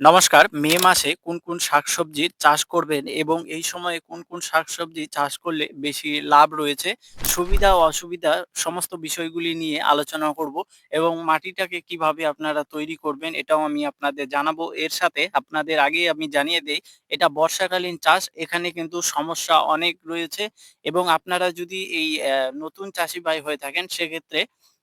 নমস্কার। মে মাসে কোন, কোন শাকসবজি চাষ করবেন এবং এই সময়ে কোন, কোন শাকসবজি চাষ করলে বেশি লাভ রয়েছে, সুবিধা ও অসুবিধা সমস্ত বিষয়গুলি নিয়ে আলোচনা করব এবং মাটিটাকে কীভাবে আপনারা তৈরি করবেন এটাও আমি আপনাদের জানাব। এর সাথে আপনাদের আগেই আমি জানিয়ে দেই, এটা বর্ষাকালীন চাষ। এখানে কিন্তু সমস্যা অনেক রয়েছে এবং আপনারা যদি এই নতুন চাষী ভাই হয়ে থাকেন সেক্ষেত্রে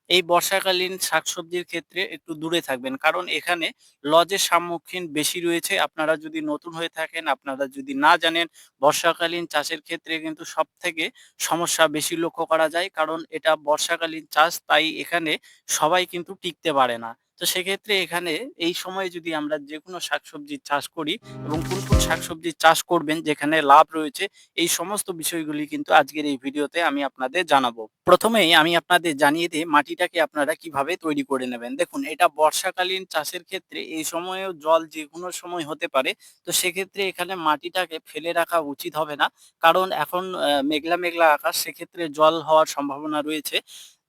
এই বর্ষাকালীন শাকসবজির ক্ষেত্রে একটু দূরে থাকবেন। কারণ এখানে লজের সম্মুখীন বেশি রয়েছে। আপনারা যদি নতুন হয়ে থাকেন, আপনারা যদি না জানেন বর্ষাকালীন চাষের ক্ষেত্রে কিন্তু সব থেকে সমস্যা বেশি লক্ষ্য করা যায়। কারণ এটা বর্ষাকালীন চাষ তাই এখানে সবাই কিন্তু টিকতে পারে না। তো সেক্ষেত্রে এখানে এই সময়ে যদি আমরা যে যেকোনো শাকসবজির চাষ করি এবং কোন, কোন শাকসবজির চাষ করবেন যেখানে লাভ রয়েছে এই সমস্ত বিষয়গুলি কিন্তু আজকের এই ভিডিওতে আমি আপনাদের জানাব। প্রথমেই আমি আপনাদের জানিয়ে দেই মাটিটাকে আপনারা কীভাবে তৈরি করে নেবেন। দেখুন এটা বর্ষাকালীন চাষের ক্ষেত্রে এই সময়েও জল যেকোনো সময় হতে পারে। তো সেক্ষেত্রে এখানে মাটিটাকে ফেলে রাখা উচিত হবে না। কারণ এখন মেঘলা, মেঘলা আকাশ সেক্ষেত্রে জল হওয়ার সম্ভাবনা রয়েছে।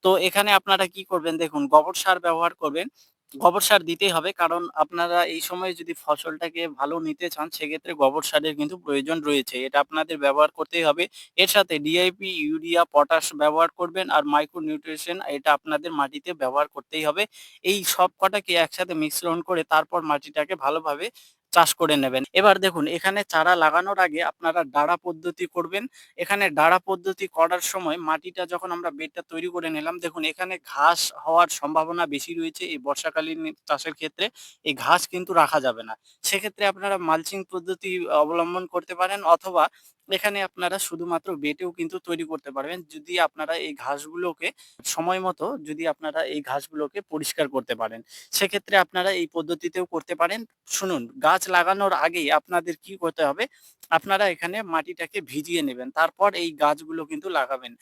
তো এখানে আপনারা কি করবেন দেখুন গোবর সার ব্যবহার করবেন। গোবর সার দিতেই হবে কারণ আপনারা এই সময় যদি ফসলটাকে ভালো নিতে চান সেক্ষেত্রে গোবর সারের কিন্তু প্রয়োজন রয়েছে। এটা আপনাদের ব্যবহার করতেই হবে। এর সাথে ডিআইপি, ইউরিয়া, পটাশ ব্যবহার করবেন আর মাইক্রো নিউট্রিশন এটা আপনাদের মাটিতে ব্যবহার করতেই হবে। এই সব কটাকে একসাথে মিশ্রণ করে তারপর মাটিটাকে ভালোভাবে চাষ করে নেবেন। এবার দেখুন, এখানে চারা লাগানোর আগে আপনারা ডাড়া পদ্ধতি করবেন। এখানে ডাড়া পদ্ধতি করার সময় মাটিটা যখন আমরা বেডটা তৈরি করে নিলাম, দেখুন, এখানে ঘাস হওয়ার সম্ভাবনা বেশি রয়েছে এই বর্ষাকালীন চাষের ক্ষেত্রে। এই ঘাস কিন্তু রাখা যাবে না। সেক্ষেত্রে আপনারা মালচিং পদ্ধতি অবলম্বন করতে পারেন অথবা এখানে আপনারা শুধুমাত্র বেটেও কিন্তু তৈরি করতে পারবেন। যদি আপনারা এই ঘাসগুলোকে সময় মতো যদি আপনারা এই ঘাসগুলোকে পরিষ্কার করতে পারেন। সেক্ষেত্রে আপনারা এই পদ্ধতিতেও করতে পারেন। শুনুন, গাছ লাগানোর আগেই আপনাদের কি করতে হবে? আপনারা এখানে মাটিটাকে ভিজিয়ে নেবেন। তারপর এই গাছগুলো কিন্তু লাগাবেন।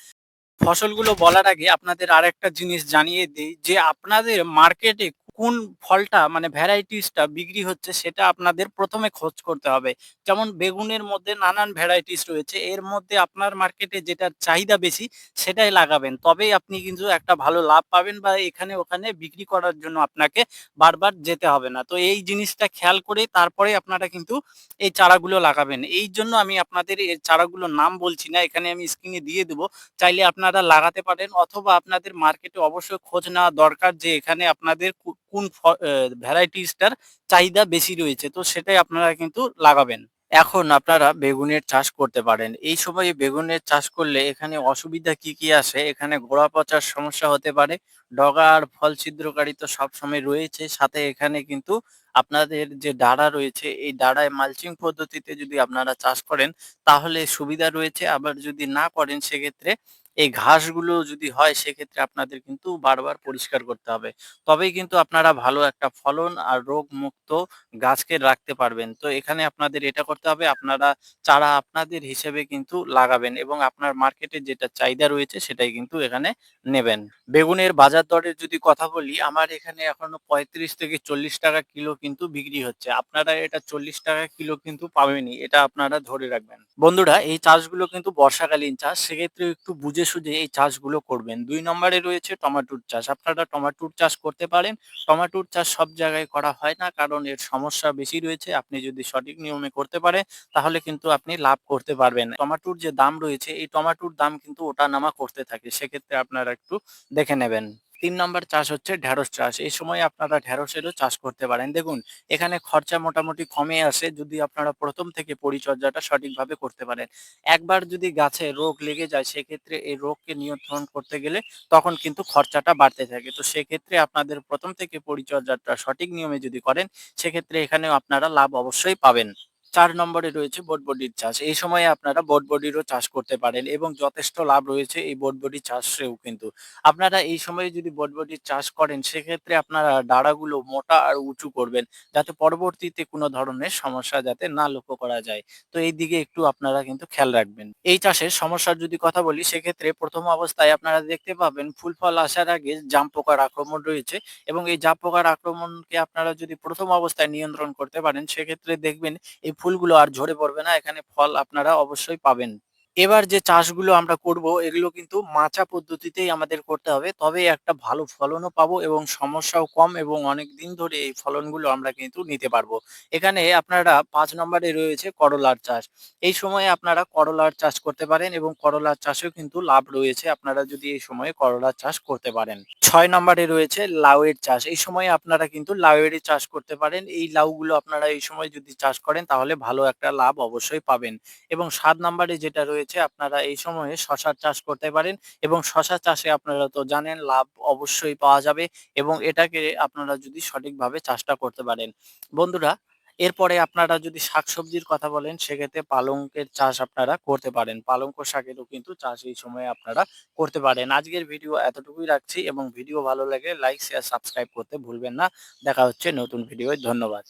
ফসলগুলো বলার আগে আপনাদের আরেকটা জিনিস জানিয়ে দিই যে আপনাদের মার্কেটে কোন ফলটা মানে ভ্যারাইটিসটা বিক্রি হচ্ছে সেটা আপনাদের প্রথমে খোঁজ করতে হবে। যেমন বেগুনের মধ্যে নানান ভ্যারাইটিস রয়েছে। এর মধ্যে আপনার মার্কেটে যেটার চাহিদা বেশি সেটাই লাগাবেন। তবেই আপনি কিন্তু একটা ভালো লাভ পাবেন বা এখানে ওখানে বিক্রি করার জন্য আপনাকে বারবার যেতে হবে না। তো এই জিনিসটা খেয়াল করে তারপরে আপনারা কিন্তু এই চারাগুলো লাগাবেন। এই জন্য আমি আপনাদের এই চারাগুলোর নাম বলছি না। এখানে আমি স্ক্রিনে দিয়ে দেবো চাইলে আপনারা লাগাতে পারেন অথবা আপনাদের মার্কেটে অবশ্যই খোঁজ নেওয়া দরকার যে এখানে আপনাদের কোন অ্যা চাহিদা বেশি রয়েছে। তো সেটাই আপনারা কিন্তু লাগাবেন। এখন আপনারা বেগুনের চাষ করতে পারেন। এই সময়ে বেগুনের চাষ করলে এখানে অসুবিধা কি, কি আসে? এখানে গোড়া পচার সমস্যা হতে পারে। ডগা আর ফল ছিদ্রকারী তো সবসময় রয়েছে। সাথে এখানে কিন্তু আপনাদের যে ডাঁড়া রয়েছে, এই ডাঁড়ায় মালচিং পদ্ধতিতে যদি আপনারা চাষ করেন তাহলে সুবিধা রয়েছে। আবার যদি না করেন সেক্ষেত্রে এই ঘাসগুলো যদি হয় সেক্ষেত্রে আপনাদের কিন্তু বারবার পরিষ্কার করতে হবে। তবেই কিন্তু আপনারা ভালো একটা ফলন আর রোগমুক্ত গাছকে রাখতে পারবেন। তো এখানে আপনাদের এটা করতে হবে, আপনারা চারা আপনাদের হিসেবে কিন্তু লাগাবেন এবং আপনার মার্কেটে যেটা চাহিদা রয়েছে সেটাই কিন্তু এখানে নেবেন। বেগুনের বাজার দরের যদি কথা বলি, আমার এখানে এখনও ৩৫ থেকে ৳৪০ কিলো কিন্তু বিক্রি হচ্ছে। আপনারা এটা ৳৪০ কিলো কিন্তু পাবেনই। এটা আপনারা ধরে রাখবেন। বন্ধুরা, এই চাষগুলো কিন্তু বর্ষাকালীন চাষ। সেক্ষেত্রে একটু বুঝে সুঝে এই চাষগুলো করবেন। দুই নম্বরে রয়েছে টমাটোর চাষ। আপনারা টমাটোর চাষ করতে পারেন। টমাটোর চাষ সব জায়গায় করা হয় না, কারণ এর সমস্যা বেশি রয়েছে। আপনি যদি সঠিক নিয়মে করতে পারে তাহলে কিন্তু আপনি লাভ করতে পারবেন। টমাটোর যে দাম রয়েছে, এই টমাটোর দাম কিন্তু ওটা নামা করতে থাকে। সেক্ষেত্রে আপনারা একটু দেখে নেবেন। ৩ নম্বর চাষ হচ্ছে ঢেঁড়স চাষ। এই সময় আপনারা ঢেঁড়সেরও চাষ করতে পারেন। দেখুন, এখানে খরচা মোটামুটি কমে আসে যদি আপনারা ১ম থেকে পরিচর্যাটা সঠিকভাবে করতে পারেন। একবার যদি গাছে রোগ লেগে যায়, সেক্ষেত্রে এই রোগকে নিয়ন্ত্রণ করতে গেলে তখন কিন্তু খরচাটা বাড়তে থাকে। তো সেক্ষেত্রে আপনাদের ১ম থেকে পরিচর্যাটা সঠিক নিয়মে যদি করেন, সেক্ষেত্রে এখানেও আপনারা লাভ অবশ্যই পাবেন। ৪ নম্বরে রয়েছে বটবটির চাষ। এই সময়ে আপনারা বটবটিরও চাষ করতে পারেন এবং যথেষ্ট লাভ রয়েছে এই বটবটি চাষেও কিন্তু। আপনারা এই সময়ে যদি বটবটির চাষ করেন, সেক্ষেত্রে আপনারা ডাঁড়াগুলো মোটা আর উঁচু করবেন, যাতে পরবর্তীতে কোনো ধরনের সমস্যা যাতে না লক্ষ্য করা যায়। তো এই দিকে একটু আপনারা কিন্তু খেয়াল রাখবেন। এই চাষের সমস্যার যদি কথা বলি, সেক্ষেত্রে প্রথম অবস্থায় আপনারা দেখতে পাবেন, ফুল ফল আসার আগে জাম পোকার আক্রমণ রয়েছে এবং এই জাম পোকার আক্রমণকে আপনারা যদি প্রথম অবস্থায় নিয়ন্ত্রণ করতে পারেন, সেক্ষেত্রে দেখবেন এই ফুলগুলো আর ঝরে পড়বে না। এখানে ফল আপনারা অবশ্যই পাবেন। এবার যে চাষগুলো আমরা করব, এগুলো কিন্তু মাচা পদ্ধতিতেই আমাদের করতে হবে। তবে একটা ভালো ফলনও পাবো এবং সমস্যাও কম এবং অনেক দিন ধরে এই ফলনগুলো আমরা কিন্তু নিতে পারব। এখানে আপনারা পাঁচ নম্বরে রয়েছে করলার চাষ। এই সময়ে আপনারা করলার চাষ করতে পারেন এবং করলার চাষেও কিন্তু লাভ রয়েছে আপনারা যদি এই সময়ে করলার চাষ করতে পারেন। ছয় নম্বরে রয়েছে লাউয়ের চাষ। এই সময়ে আপনারা কিন্তু লাউয়েরই চাষ করতে পারেন। এই লাউগুলো আপনারা এই সময় যদি চাষ করেন, তাহলে ভালো একটা লাভ অবশ্যই পাবেন। এবং সাত নাম্বারে যেটা রয়েছে আপনারা এই সময়ে শশার চাষ করতে পারেন এবং শশা চাষে আপনারা তো জানেন লাভ অবশ্যই পাওয়া যাবে এবং এটাকে আপনারা যদি সঠিকভাবে চাষটা করতে পারেন। বন্ধুরা এরপরে আপনারা যদি শাকসবজির কথা বলেন সেক্ষেত্রে পালংয়ের চাষ আপনারা করতে পারেন। পালঙ্ক শাকেরও কিন্তু চাষ এই সময়ে আপনারা করতে পারেন। আজকের ভিডিও এতটুকুই রাখছি এবং ভিডিও ভালো লাগে লাইক, শেয়ার, সাবস্ক্রাইব করতে ভুলবেন না। দেখা হচ্ছে নতুন ভিডিওয় ধন্যবাদ।